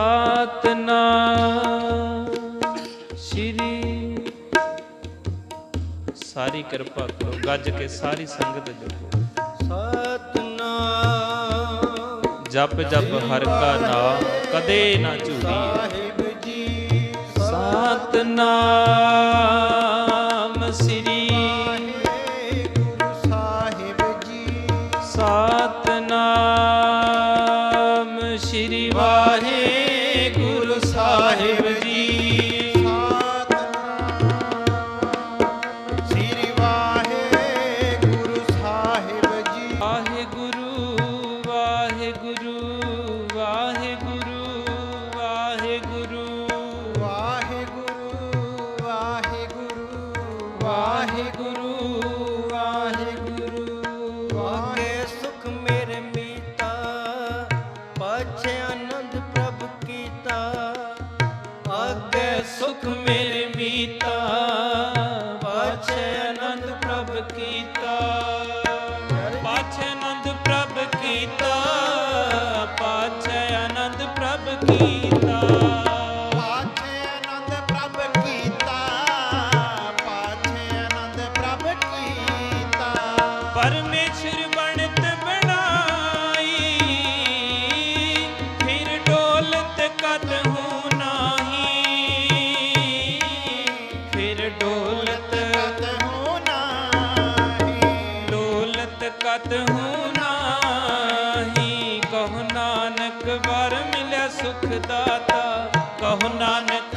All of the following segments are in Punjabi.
ਸਤਨਾਮ ਸ੍ਰੀ ਸਾਰੀ ਕਿਰਪਾ ਕਰੋ ਗੱਜ ਕੇ ਸਾਰੀ ਸੰਗਤ ਜਪੋ ਸਤਨਾਮ ਜਪ ਜਪ ਹਰ ਕਾ ਨਾਮ ਕਦੇ ਨਾ ਝੂਰੀ। ਸਾਹਿਬ ਜੀ ਸਤਨਾਮ ਸ੍ਰੀ ਵਾਹਿਗੁਰੂ ਸਾਹਿਬ ਜੀ। ਸਤਨਾਮ ਸ੍ਰੀ ਵਾਹਿਗੁਰੂ। ਗੁਰੂ ਸਾਹਿਬ ਜੀ। ਵਾਹਿਗੁਰੂ। ਵਾਹਿਗੁਰੂ ਵਾਹਿਗੁਰੂ। ਸੁਖ ਮੇਰੇ ਮੀਤਾ ਪਾਛੇ ਆਨੰਦ ਪ੍ਰਭ ਕੀਤਾ। ਪਾਛੇ ਆਨੰਦ ਪ੍ਰਭ ਕੀਤਾ ਪਾਛੇ ਆਨੰਦ ਪ੍ਰਭ ਕੀਤਾ। ਪਾਛੇ ਆਨੰਦ ਪ੍ਰਭ ਕੀਤਾ ਪਾਛੇ ਆਨੰਦ ਪ੍ਰਭ ਕੀਤਾ। ਪਰਮੇਸ਼ਰ ਬਣਤ ਬਣਾਈ ਫਿਰ ਡੋਲਤ ਹੂੰ ਡੋਲਤ ਕਤ ਹੂੰ ਨਾਹੀ ਕਹੋ ਨਾਨਕ ਵਰ ਮਿਲਿਆ ਸੁਖ ਦਾਤਾ ਕਹੋ ਨਾਨਕ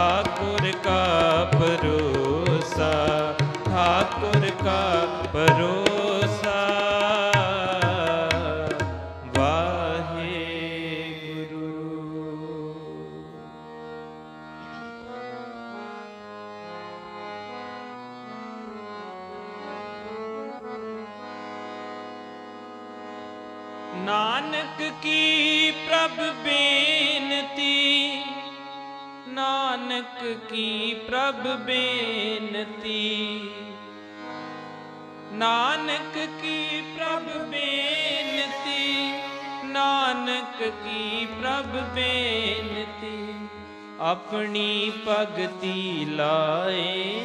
ठाकुर का भरोसा ठाकुर का भरोसा ਨਾਨਕ ਕੀ ਪ੍ਰਭ ਬੇਨਤੀ? ਨਾਨਕ ਕੀ ਪ੍ਰਭ ਬੇਨਤੀ? ਨਾਨਕ ਕੀ ਪ੍ਰਭ ਬੇਨਤੀ? ਨਾਨਕ ਕੀ ਪ੍ਰਭ ਬੇਨਤੀ? ਆਪਣੀ ਭਗਤੀ ਲਾਏ,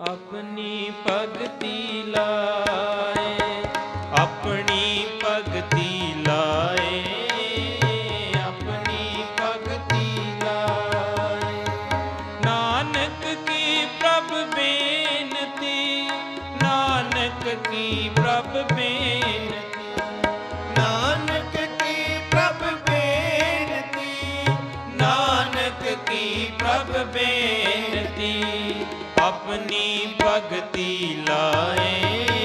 ਆਪਣੀ ਭਗਤੀ ਲਾਏ। ਕੀ ਪ੍ਰਭ ਬੇਨਤੀ? ਨਾਨਕ ਕੀ ਪ੍ਰਭ ਬੇਨਤੀ? ਨਾਨਕ ਕੀ ਪ੍ਰਭ ਬੇਨਤੀ? ਆਪਣੀ ਭਗਤੀ ਲਾਏ।